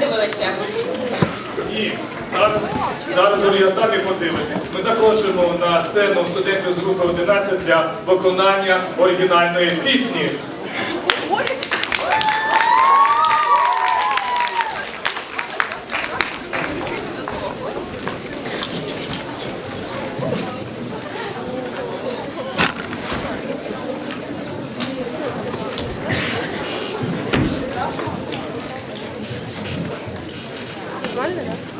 дивилися? Ні, зараз, зараз я самі подивитись. Ми запрошуємо на сцену студентів з групи 11 для виконання оригінальної пісні. normal mi?